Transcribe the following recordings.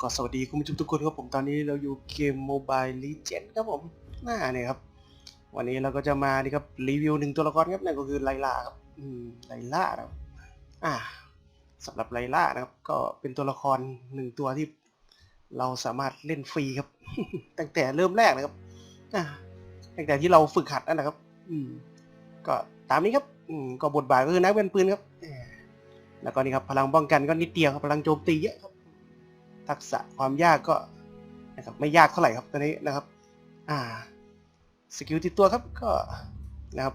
ก็สวัสดีคุณผู้ชมทุกคนครับผมตอนนี้เราอยู่เกม Mobile Legends ครับผมหน้าเนี่ยครับ วันนี้เราก็จะมานี่ครับรีวิวหนึ่งตัวละครครับนั่นก็คือไลล่าครับอืมไลล่าครับอ่าสำหรับไลล่านะครับ ก็เป็นตัวละครหนึ่งตัวที่เราสามารถเล่นฟรีครับ ตั้งแต่เริ่มแรกนะครับอ่าตั้งแต่ที่เราฝึกหัดนั่นนะครับ อืม ก็ตามนี้ครับอืมก็บทบาทก็คือนักเวนปืนครับแล้วก็นี่ครับพลังป้องกันก็นิดเดียวครับพลังโจมตีเยอะครับ ทักษะความยากก็นะครับไม่ยากเท่าไหร่ครับตอนนี้นะครับอ่าสกิลติดตัวครับก็นะครับ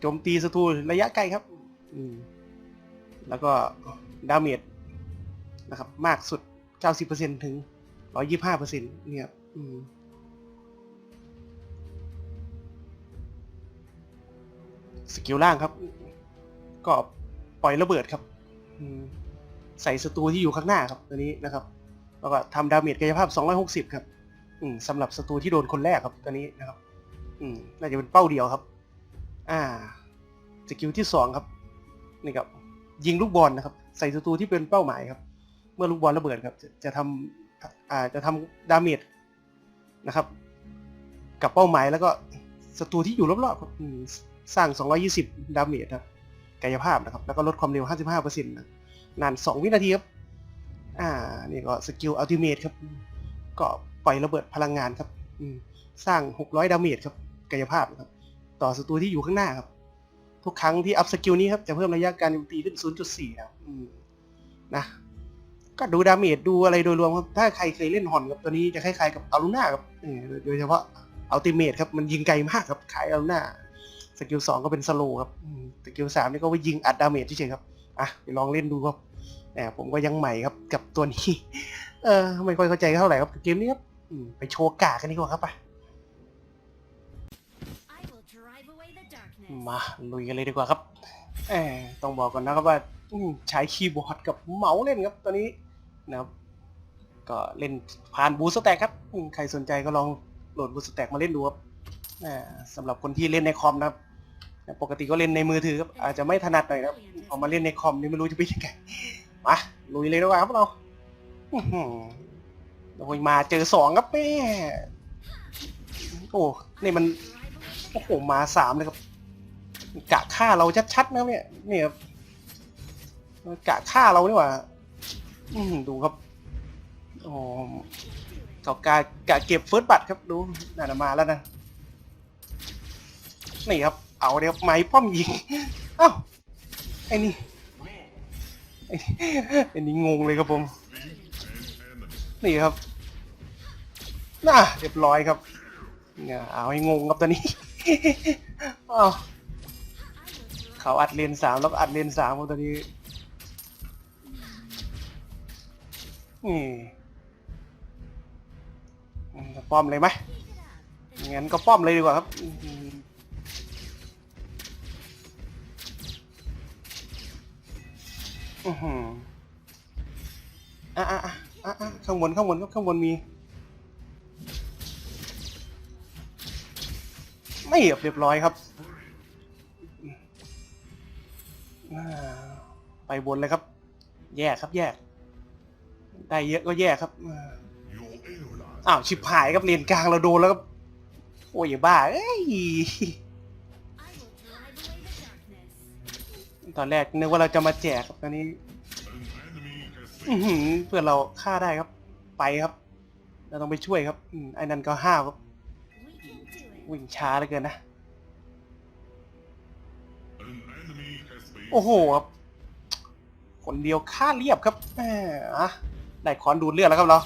โจมตีศัตรูระยะไกลครับอืมแล้วก็ดาเมจนะครับมากสุด 90%ถึง 125%เนี่ยครับอืมสกิลล่างครับ ก็ปล่อยระเบิดครับ อืม ใส่ศัตรูที่อยู่ข้างหน้าครับตัวนี้นะครับ แล้วก็ทำดาเมจกายภาพ 260 ครับ อืมสำหรับศัตรูที่โดนคนแรกครับตัวนี้นะครับ อืมน่าจะเป็นเป้าเดียวครับ อ่าสกิลที่สองครับนี่ครับยิงลูกบอลนะครับ ใส่ศัตรูที่เป็นเป้าหมายครับ เมื่อลูกบอลระเบิดครับ จะจะทำอ่าจะทำดาเมจนะครับ กับเป้าหมายแล้วก็ศัตรูที่อยู่รอบๆครับสร้าง 220 ดาเมจครับกายภาพนะครับ แล้วก็ลดความเร็ว 55%นะ นาน2วินาทีครับ อ่า นี่ก็สกิลอัลติเมทครับ ก็ปล่อยระเบิดพลังงานครับ อืม สร้าง600ดาเมจครับ กายภาพครับ ต่อศัตรูที่อยู่ข้างหน้าครับ ทุกครั้งที่อัพสกิลนี้ครับ จะเพิ่มระยะการโจมตีขึ้น 0.4 ครับ อืม นะ ก็ดูดาเมจดูอะไรโดยรวมครับ ถ้าใครเคยเล่นฮอนครับ ตัวนี้จะคล้ายๆกับอารูน่าครับโดยเฉพาะอัลติเมทครับ มันยิงไกลมากครับ ขายอารูน่าสกิลสองก็เป็นสโลครับ สกิลสามนี่ก็ไว้ยิงอัดดาเมจเฉยๆครับ อะไปลองเล่นดูครับแหมผมก็ยังใหม่ครับกับตัวนี้ เออไม่ค่อยเข้าใจเท่าไหร่ครับกับเกมนี้ครับอืมไปโชว์กากันดีกว่าครับไป I will drive away the darkness. มาลุยกันเลยดีกว่าครับแหมต้องบอกก่อนนะครับว่าอืมใช้คีย์บอร์ดกับเมาส์เล่นครับตัวนี้นะครับ ก็เล่นผ่านบูสแต็กครับอืมใครสนใจก็ลองโหลดบูสแต็กมาเล่นดูครับอ่าสำหรับคนที่เล่นในคอมนะครับแต่ ปกติก็เล่นในมือถือครับอาจจะไม่ถนัดหน่อยนะครับพอมาเล่นในคอมนี่ไม่รู้จะเป็นยังไงมาลุยเลยดีกว่าครับพวกเราอื้อหือโอ้ยมาเจอสองครับแม่โอ้นี่มัน Drive away the โอ้โหมาสามเลยครับกะฆ่าเราชัดๆนะเนี่ยเนี่ยครับกะฆ่าเรานี่หว่าอืมดูครับโอ้เขากากะเก็บเฟิร์สบัตรครับดูน่าจะมาแล้วนะนี่ครับ เอาเดี๋ยวไม้ป้อมยิงเอ้าไอ้นี่ไอ้ไอ้นี่งงเลยครับผม นี่ครับน่าเรียบร้อยครับเนี่ยเอาให้งงครับตอนนี้อ้าวเขาอัดเลนสามแล้วอัดเลนสามครับตอนนี้นี่อืมจะป้อมเลยไหมงั้นก็ป้อมเลยดีกว่าครับ อืมอื้อหืออะอะอะอะอะข้างบนข้างบนครับข้างบนมี ไม่เรียบเรียบร้อยครับอ่าไปบนเลยครับ แยกครับแยก ได้เยอะก็แยกครับอ่าอ้าวชิบหายครับเลนกลางเราโดนแล้วครับโอ้ยอย่าบ้าเอ้ย ตอนแรกนึกว่าเราจะมาแจกครับตอนนี้อือหือเพื่อนเราฆ่าได้ครับ ไปครับ เราต้องไปช่วยครับอืมไอ้นั่นก็ห้าวครับ วิ่งช้าเหลือเกินนะ โอ้โหครับ คนเดียวฆ่าเรียบครับแหมอะได้คอนดูดเลือดแล้วครับเรา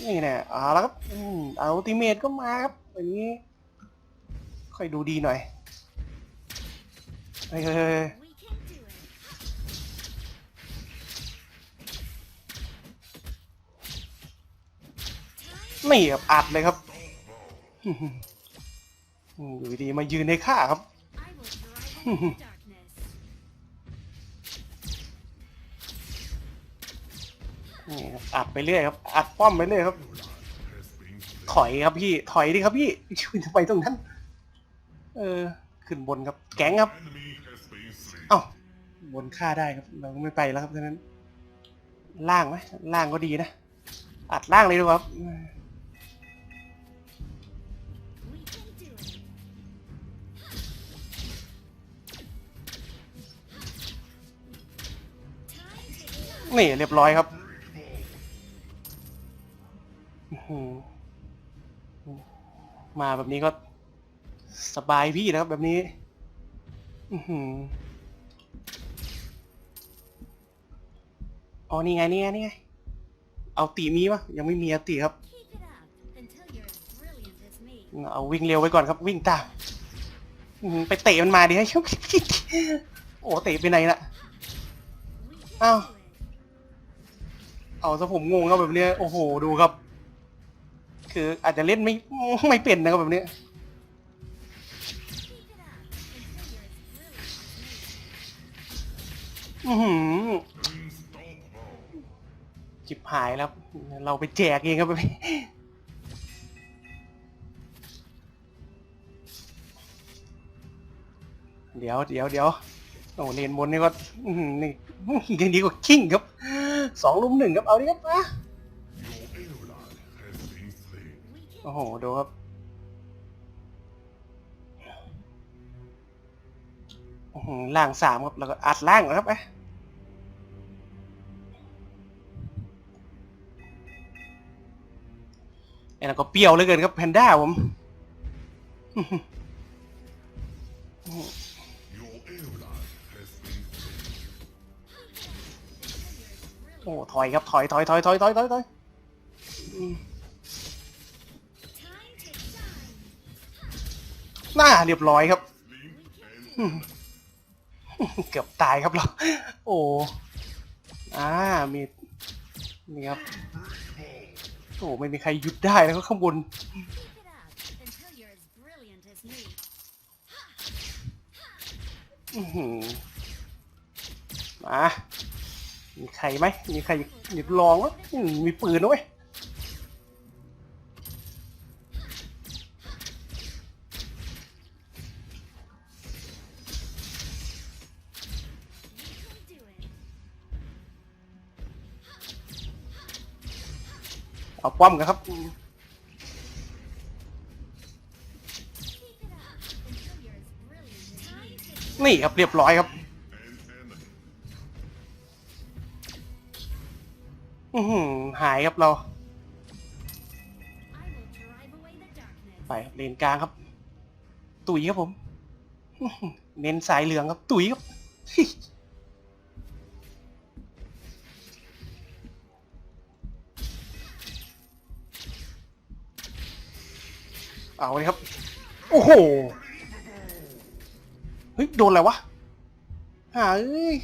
นี่แน่เอาแล้วครับอืมเอาติเมตก็มาครับอันนี้ ค่อยดูดีหน่อยเฮ้ยเฮ้ยเฮ้ย We can do it. นี่ครับอัดเลยครับอยู่ดีมายืนในข้าครับ I will drive away the darkness. นี่ครับอัดไปเรื่อยครับ อัดป้อมไปเรื่อยครับ ถอยครับพี่ ถอยดิครับพี่ช่วยทำไมตรงนั้น เออ ขึ้นบนครับ แก๊งครับ เอ้าบนฆ่าได้ครับ เราไม่ไปแล้วครับฉะนั้น ล่างไหมล่างก็ดีนะ อัดล่างเลยดีกว่าครับนี่เรียบร้อยครับมาแบบนี้ก็ สบายพี่นะครับแบบนี้อือหืออ๋อนี่ไงนี่ไงนี่ไง เอาตีมีปะยังไม่มีอติครับ เอาวิ่งเร็วไว้ก่อนครับ วิ่งตามไปเตะมันมาดิให้ชุบโอ้เตะไปไหนล่ะ We can Ow. do it. เอาซะผมงงครับแบบเนี้ยโอ้โหดูครับ คืออาจจะเล่นไม่ไม่เป็นนะครับแบบเนี้ย อือหือจิบหายแล้ว เราไปแจกเองครับแบบนี้เดี๋ยวเดี๋ยวเดี๋ยวโอ้เลนบนนี่ก็นี่ยังดีกว่าคิงครับสองลุมหนึ่งครับเอาดิครับนะโอ้โหดูครับหล่างสามครับแล้วก็อัดล่างครับไอ้ อ้นั่นก็เปรี้ยวเหลือเกินครับแพนด้าผม โอ้ถอยครับถอยถอยถอยถอยถอยถอยถอยหน้าเรียบร้อยครับ เกือบตายครับเรา โอ้ อ่า มี นี่ครับ อ้ไม่มีใครหยุดได้แล้วก็ข้างบน มา มีใครไหม มีใครหยุดลองวะมมีปืนนะเว้ย ป้อมกันครับ นี่ครับเรียบร้อยครับ อือหือหายครับเรา ไปครับเลนกลางครับ ตุ๋ยครับผม เน้นสายเหลืองครับ ตุ๋ยครับ เอาเลยครับ โอ้โห เฮ้ย โดนอะไรวะหาเอ้ย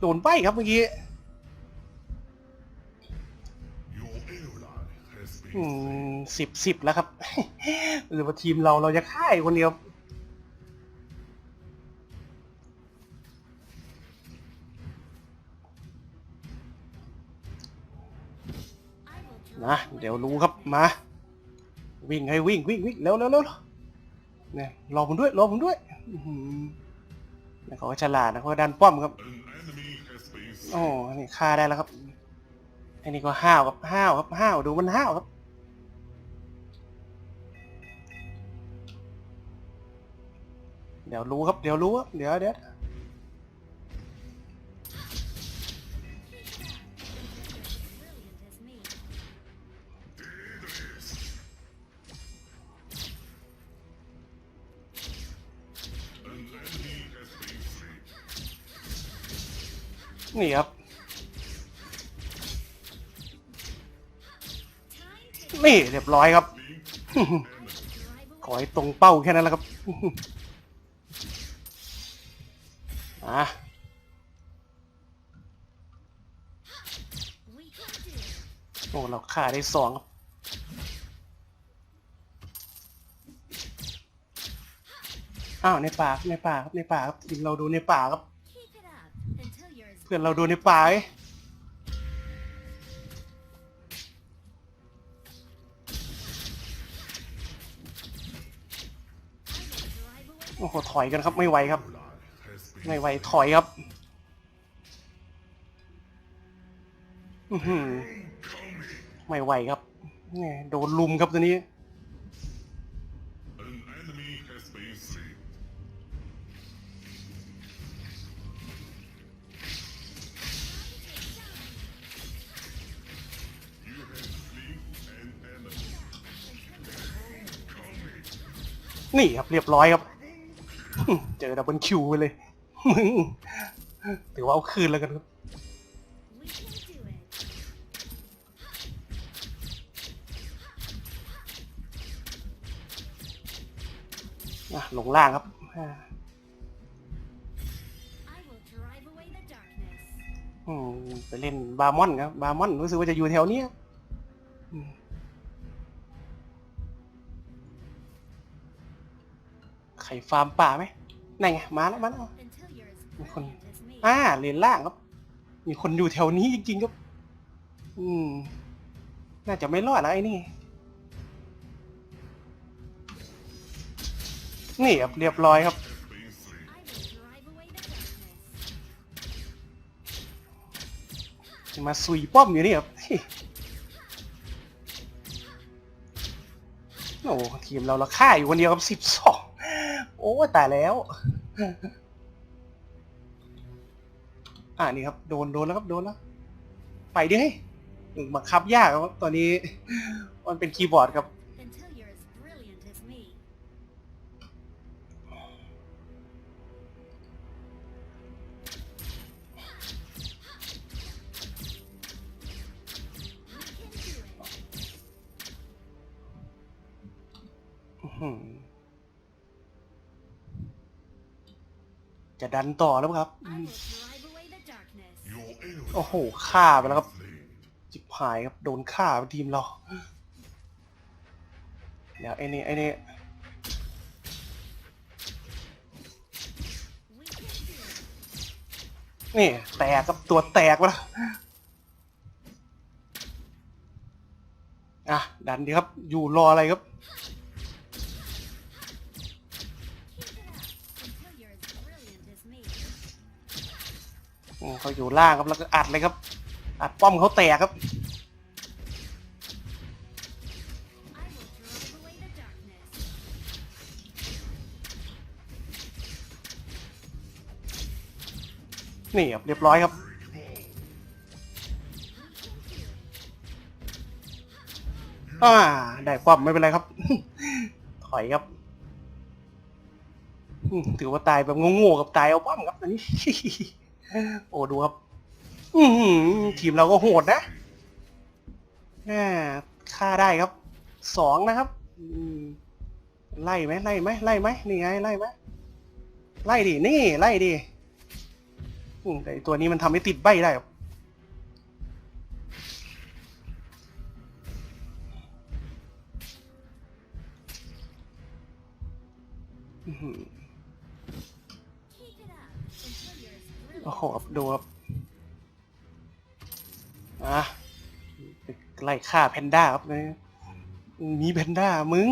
โดนใบครับเมื่อกี้อืมสิบสิบแล้วครับ หรือว่าทีมเราเราจะฆ่าอีกคนเดียวนะ เดี๋ยวรู้ครับมา วิ่งให้วิ่งวิ่งวิ่งเร็วเร็วเร็วเนี่ยรอผมด้วยรอผมด้วยเขาฉลาดนะเขาดันป้อมครับโอ้นี่ฆ่าได้แล้วครับอ้นี่ก็ห้าวครับห้าวครับห้าวดูมันห้าวครับเดี๋ยวรู้ครับ เดี๋ยวรู้เดี๋ยวเดี๋ยว นี่ครับ นี่เรียบร้อยครับ ขอให้ตรงเป้าแค่นั้นแหละครับอะโอ้เราฆ่าได้สองครับอ้าวในป่าในป่าครับในป่าครับทีมเราดูในป่าครับ Keep it up until you're as เพื่อนเราโดูในป่าเอ้ยโอ้โหถอยกันครับ ไม่ไหวครับ ไม่ไหวถอยครับไม่ไหวครับโดนลุมครับตัวนี้ นี่ครับเรียบร้อยครับ เจอดับเบิลคิวไปเลยมึงถือว่าเอาคืนแล้วกันครับลงล่างครับไปเล่นบาร์มอนครับบาร์มอนรู้สึกว่าจะอยู่แถวเนี้ย ใครฟาร์มป่าไหมนั่นไงมาแล้วมาแล้ว Until you're as Mấy con- brilliant as me. อ่าเลนล่างครับ มีคนอยู่แถวนี้จริงๆครับ อืม น่าจะไม่รอดแล้วไอ้นี่นี่ครับเรียบร้อยครับ Has been slain. I will drive away the darkness. มาสุยป้อมอยู่นี่ครับโอ้ทีมเราละค่าอยู่คนเดียวกับสิบสอง โอ้ตายแล้ว อ่านี่ครับ โดนโดนแล้วครับโดนแล้ว ไปดิเฮ้ยอืมบังคับยากครับตอนนี้ มันเป็นคีย์บอร์ดครับ Until you're as brilliant as me. We can do it. อื้อหือ จะดันต่อแล้วครับ I will drive away the darkness. Your ally โอ้โหฆ่าไปแล้วครับ slain. จิบหายครับ โดนฆ่าทีมเราเดี๋ยวไอ้นี่ไอ้นี่ We can do it. นี่แตกครับตัวแตกไปแล้วอะดันดีครับ อยู่รออะไรครับ อืมเขาอยู่ล่างครับแล้วก็อัดเลยครับ อัดป้อมเขาแตกครับ I will drive away the darkness. นี่ครับเรียบร้อยครับ อ่า ได้ป้อมไม่เป็นไรครับ ถอยครับอืมถือว่าตายแบบโง่ๆกับตายเอาป้อมครับอันนี้ โอ้ดูครับ อืทีมเราก็โหดนะแหมฆ่าได้ครับ สองนะครับไล่ไหมไล่ไหมไล่ไหมนี่ไงไล่ไหมไล่ดินี่ไล่ดิแต่ตัวนี้มันทำให้ติดใบได้ครับอื้อ โอ้โหครับดูครับอะไล่ฆ่าแพนด้าครับเนี่ยมีแพนด้ามึง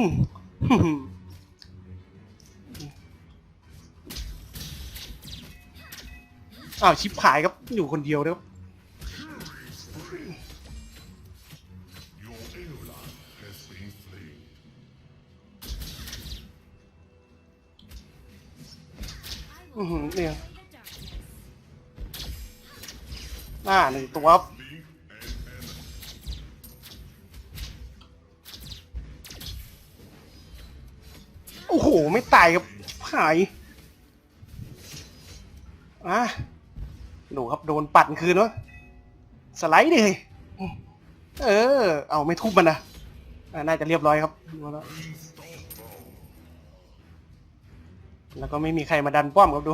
อ้าวชิบหายครับอยู่คนเดียวนะครับอือหือเนี่ย หน้าหนึ่งตัวครับโอ้โห ไม่ตายครับหายอะดูครับโดนปั่นคืนวะสไลด์ดิเฮ้ยเออ เอาไม่ทุบมันนะน่าจะเรียบร้อยครับ แล้วก็ไม่มีใครมาดันป้อมครับดู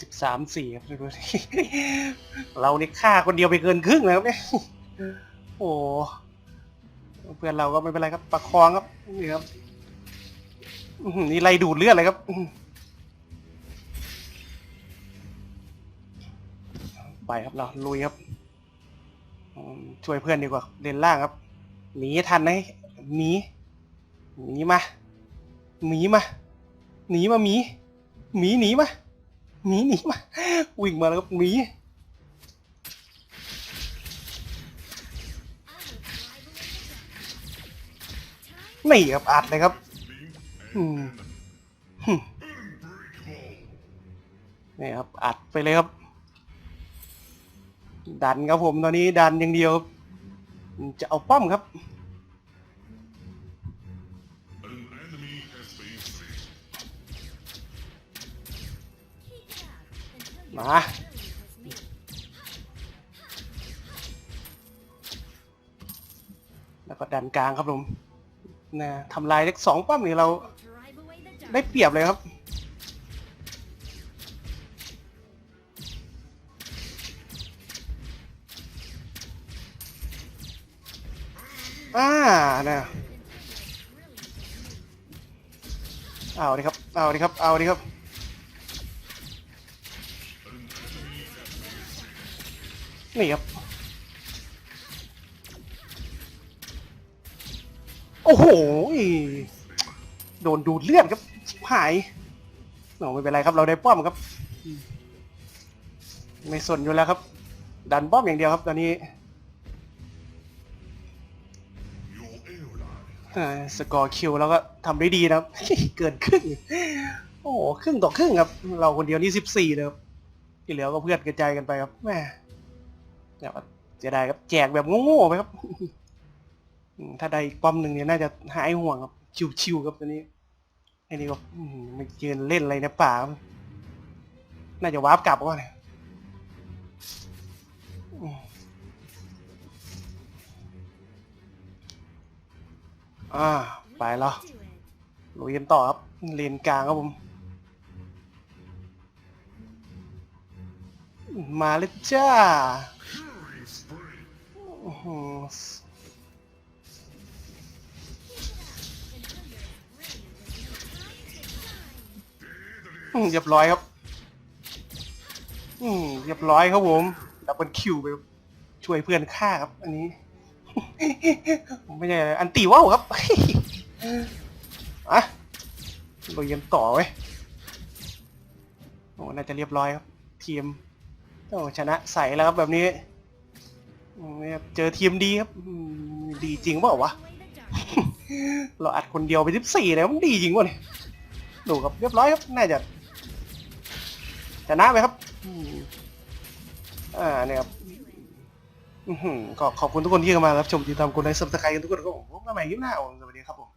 สิบสามสี่ครับดูดิเรานี่ฆ่าคนเดียวไปเกินครึ่งแล้วเนี่ยโอ้เพื่อนเราก็ไม่เป็นไรครับ ประคองครับนี่ครับนี่ไล่ดูดเลือดเลยครับไปครับเราลุยครับช่วยเพื่อนดีกว่าเล่นล่างครับหนีทันนะหนีหนีมาหมีมาหนีมาหมีหมีหนีมา หมีหนีมาวิ่งมาแล้วหมีนี่ครับอัดเลยครับนี่ครับอัดไปเลยครับ ดันครับผมตอนนี้ดันอย่างเดียวจะเอาป้อมครับ มาแล้วก็ดันกลางครับผมนะทำลายเล็กสองป้อมนี่เราได้เปรียบเลยครับ อ่านะเอาดิครับ เอาดิครับ เอาดิครับ นี่ครับ โอ้โหโดนดูดเลือดครับหายโอ้ไม่เป็นไรครับ เราได้ป้อมครับ ไม่สนอยู่แล้วครับ ดันป้อมอย่างเดียวครับ ตอนนี้สกอร์คิวแล้วก็ทำได้ดีนะครับ เกินครึ่ง โอ้ครึ่งต่อครึ่งครับ เราคนเดียวนี่สิบสี่เลยครับที่เหลือก็เพื่อนกระจายกันไปครับแม่ เดี๋ยวจะได้ครับแจกแบบโง่ๆไปครับ ถ้าได้ป้อมหนึ่งเนี่ยน่าจะหายห่วงครับ ชิวๆครับตอนนี้ไอ้นี่ก็อืมมันยืนเล่นอะไรในป่าน่าจะวาร์ปกลับว่าเนี่ยอืมอ่า ไปแล้วลุยกันต่อครับเลนกลางครับผม มาเลยจ้า killing spree. อื้อหือ Until you're as brilliant as me. Time to เรียบร้อยครับ อืมเรียบร้อยครับผมดับเบิลคิวไปครับช่วยเพื่อนฆ่าครับ อันนี้ ไม่ใช่อันตีว่าวครับอะลุยกันต่อไว้โอ้น่าจะเรียบร้อยครับ ทีมโอ้ชนะใสแล้วครับแบบนี้ เจอทีมดีครับดีจริงเปล่าวะ เราอัดคนเดียวไปสิบสี่เลยมันดีจริงวะเนี่ยดูครับเรียบร้อยครับน่าจะชนะไหมครับอ่าเนี่ยครับขอหือก็ขอบคุณทุกคนที่เข้ามารับชมติดตามกดไลค์ซับสไครต์กันทุกคนครับผมพบกันใหม่คลิปหน้าสวัสดีครับผม